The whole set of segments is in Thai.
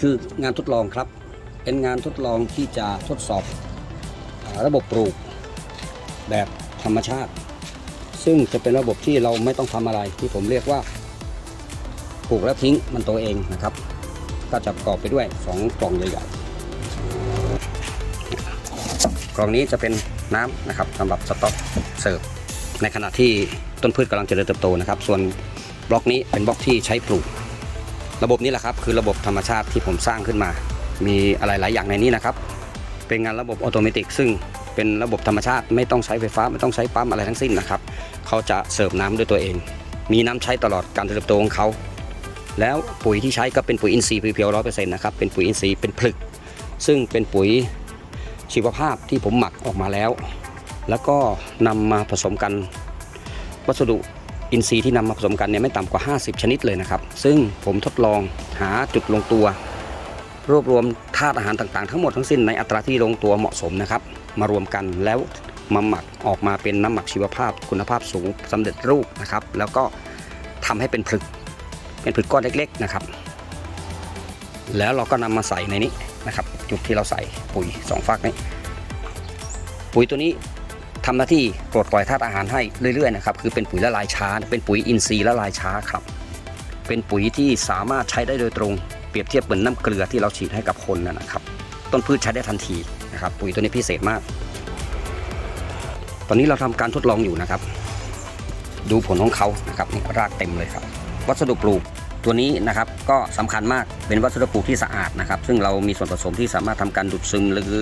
คืองานทดลองครับ เป็นงานทดลองที่จะทดสอบระบบปลูกแบบธรรมชาติ ซึ่งจะเป็นระบบที่เราไม่ต้องทำอะไรที่ผมเรียกว่าปลูกแล้วทิ้งมันตัวเองนะครับ ก็จะประกอบไปด้วย 2 กล่องใหญ่ๆกล่องนี้จะเป็นน้ำนะครับสำหรับสต๊อกเสิร์ฟในขณะที่ต้นพืชกำลังเจริญเติบโตนะครับ ส่วนบล็อกนี้เป็นบล็อกที่ใช้ปลูก ระบบนี้แหละครับคือระบบธรรมชาติที่ผมสร้างขึ้นมา มีอะไรหลายอย่างในนี้นะครับ เป็นงานระบบออโตเมติซึ่งเป็นระบบธรรมชาติไม่ต้องใช้ไฟฟ้าไม่ต้องใช้ปั๊มอะไรทั้งสิ้นนะครับเขาจะเสิร์ฟน้ำด้วยตัวเอง มีน้ำใช้ตลอดการเติบโตของเขาแล้วปุ๋ยที่ใช้ก็เป็นปุ๋ยอินทรีย์เพียวร้อยเปอร์เซ็นต์นะครับเป็นปุ๋ยอินทรีย์เป็นผลึก ซึ่งเป็นปุ๋ยชีวภาพที่ผมหมักออกมาแล้ว แล้วก็นำมาผสมกันวัสดุ อินทรีย์ที่นำมาผสมกันเนี่ยไม่ต่ำกว่า 50 ชนิดเลยนะครับ ซึ่งผมทดลองหาจุดลงตัว รวบรวมธาตุอาหารต่างๆ ทั้งหมดทั้งสิ้นในอัตราที่ลงตัวเหมาะสมนะครับ มารวมกันแล้วมาหมักออกมาเป็นน้ำหมักชีวภาพ คุณภาพสูงสำเร็จรูปนะครับ แล้วก็ทำให้เป็นผลึกเป็นผลึกก้อนเล็กๆนะครับ แล้วเราก็นำมาใส่ในนี้นะครับ จุดที่เราใส่ปุ๋ยสองฝักนี้ปุ๋ยตัวนี้ ทำหน้าที่ปลดปล่อยธาตุอาหารให้เรื่อยๆนะครับคือเป็นปุ๋ยละลายช้า เป็นปุ๋ยอินทรีย์ละลายช้าครับ เป็นปุ๋ยที่สามารถใช้ได้โดยตรง เปรียบเทียบเหมือนน้ำเกลือที่เราฉีดให้กับคนนั่นนะครับ ต้นพืชใช้ได้ทันทีนะครับ ปุ๋ยตัวนี้พิเศษมาก ตอนนี้เราทำการทดลองอยู่นะครับ ดูผลของเขานะครับนี่รากเต็มเลยครับ วัสดุปลูกตัวนี้นะครับก็สำคัญมากเป็นวัสดุปลูกที่สะอาดนะครับ ซึ่งเรามีส่วนผสมที่สามารถทำการดูดซึมหรือ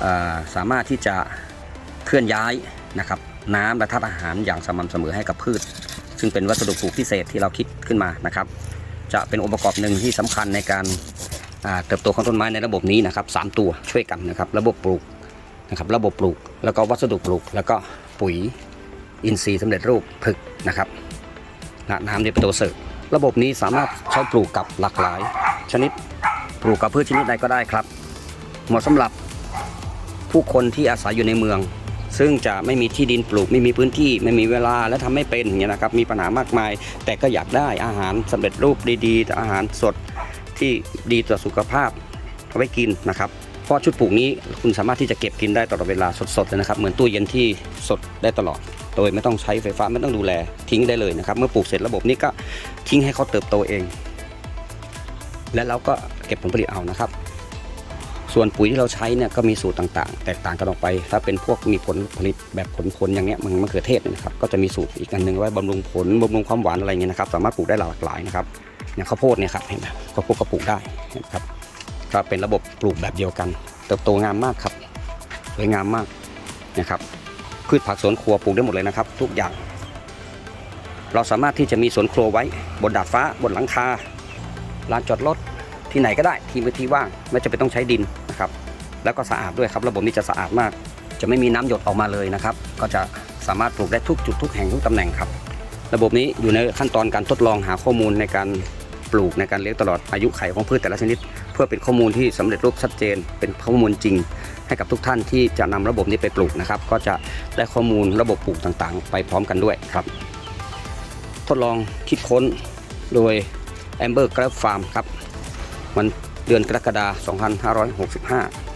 เออสามารถที่จะ เคลื่อนย้ายนะครับน้ำและธาตุอาหารอย่างสม่ำเสมอให้กับพืช ซึ่งเป็นวัสดุปลูกพิเศษที่เราคิดขึ้นมานะครับ จะเป็นองค์ประกอบหนึ่งที่สำคัญในการเติบโตของต้นไม้ในระบบนี้นะครับสามตัวช่วยกันนะครับ ระบบปลูกนะครับระบบปลูก แล้วก็วัสดุปลูก แล้วก็ปุ๋ยอินทรีย์สำเร็จรูปผึกนะครับน้ำที่เป็นตัวเสริมระบบนี้สามารถใช้ปลูกกับหลากหลาย ชนิดปลูกกับพืชชนิดใดก็ได้ครับ เหมาะสำหรับผู้คนที่อาศัยอยู่ในเมือง ซึ่งจะไม่มีที่ดินปลูกไม่มีพื้นที่ไม่มีเวลาและทำไม่เป็นอย่างเงี้ยนะครับมีปัญหามากมาย แต่ก็อยากได้อาหารสำเร็จรูปดีๆ อาหารสดที่ดีต่อสุขภาพเอาไว้กินนะครับเพราะชุดปลูกนี้คุณสามารถที่จะเก็บกินได้ตลอดเวลาสดๆเลยนะครับ เหมือนตู้เย็นที่สดได้ตลอด โดยไม่ต้องใช้ไฟฟ้าไม่ต้องดูแลทิ้งได้เลยนะครับ เมื่อปลูกเสร็จระบบนี้ก็ทิ้งให้เขาเติบโตเอง และเราก็เก็บผลผลิตเอานะครับ ส่วนปุ๋ยที่เราใช้เนี่ยก็มีสูตรต่างๆ แตกต่างกันออกไป ถ้าเป็นพวกมีผลผลิตแบบผลผลอย่างเงี้ยมันมะเขือเทศนะครับก็จะมีสูตรอีกอันหนึ่งไว้บำรุงผลบำรุงความหวานอะไรเงี้ยนะครับ สามารถปลูกได้หลากหลายนะครับอย่างข้าวโพดเนี่ยครับเห็นไหมข้าวโพดก็ปลูกได้นะครับก็เป็นระบบปลูกแบบเดียวกัน เติบโตงามมากครับสวยงามมากนะครับพืชผักสวนครัวปลูกได้หมดเลยนะครับ ทุกอย่าง เราสามารถที่จะมีสวนครัวไว้ บนดาดฟ้า บนหลังคาลานจอดรถที่ไหนก็ได้ที่พื้นที่ว่างไม่จะเป็นต้องใช้ดิน แล้วก็สะอาดด้วยครับ ระบบนี้จะสะอาดมาก จะไม่มีน้ำหยดออกมาเลยนะครับ ก็จะสามารถปลูกได้ทุกจุดทุกแห่งทุกตำแหน่งครับ ระบบนี้อยู่ในขั้นตอนการทดลองหาข้อมูลในการปลูกในการเลี้ยงตลอดอายุไขของพืชแต่ละชนิด เพื่อเป็นข้อมูลที่สำเร็จรูปชัดเจน เป็นข้อมูลจริง ให้กับทุกท่านที่จะนำระบบนี้ไปปลูกนะครับ ก็จะได้ข้อมูลระบบปลูกต่างๆ ไปพร้อมกันด้วยครับ ทดลองคิดค้นโดย Amber Grab Farm ครับวันเดือนกรกฎาคม 2565